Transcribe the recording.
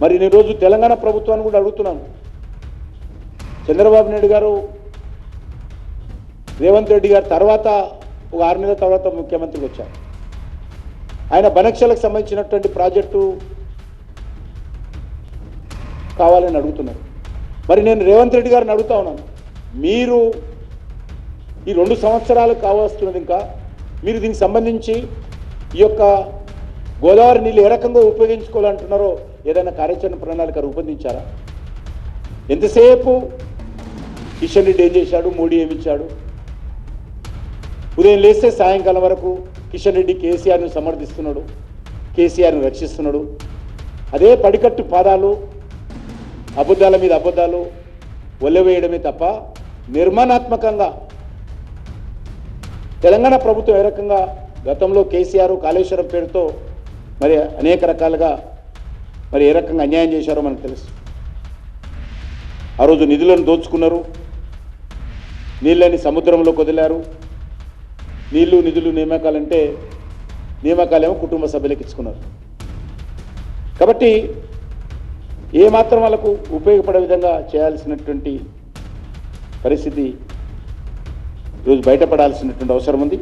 మరి నేను రోజు తెలంగాణ ప్రభుత్వాన్ని కూడా అడుగుతున్నాను. చంద్రబాబు నాయుడు గారు రేవంత్ రెడ్డి గారు తర్వాత ఒక ఆరు నెలల తర్వాత ముఖ్యమంత్రికి వచ్చారు. ఆయన బనక్షలకు సంబంధించినటువంటి ప్రాజెక్టు కావాలని అడుగుతున్నారు. మరి నేను రేవంత్ రెడ్డి గారిని అడుగుతా ఉన్నాను. మీరు ఈ రెండు సంవత్సరాలు కావస్తున్నది ఇంకా మీరు దీనికి సంబంధించి ఈ యొక్క గోదావరి నీళ్ళు ఏ రకంగా ఉపయోగించుకోవాలంటున్నారో ఏదైనా కార్యాచరణ ప్రణాళిక రూపొందించారా? ఎంతసేపు కిషన్ రెడ్డి ఏం చేశాడు? మోడీ ఏమిచ్చాడు ఉదయం లేస్తే సాయంకాలం వరకు కిషన్ రెడ్డి కేసీఆర్ను సమర్థిస్తున్నాడు కేసీఆర్ను రక్షిస్తున్నాడు. అదే పడికట్టు పాదాలు అబద్ధాల మీద అబద్ధాలు ఒల్లవేయడమే తప్ప నిర్మాణాత్మకంగా తెలంగాణ ప్రభుత్వం ఏ రకంగా గతంలో కేసీఆర్ కాళేశ్వరం పేరుతో మరి అనేక రకాలుగా మరి ఏ రకంగా అన్యాయం చేశారో మనకు తెలుసు. ఆ రోజు నిధులను దోచుకున్నారు. నీళ్ళని సముద్రంలోకి వదిలారు. నీళ్ళు నిధులు నియామకాలంటే నియామకాలేమో కుటుంబ సభ్యులకు ఇచ్చుకున్నారు. కాబట్టి ఏమాత్రం వాళ్ళకు ఉపయోగపడే విధంగా చేయాల్సినటువంటి పరిస్థితి ఈరోజు బయటపడాల్సినటువంటి అవసరం ఉంది.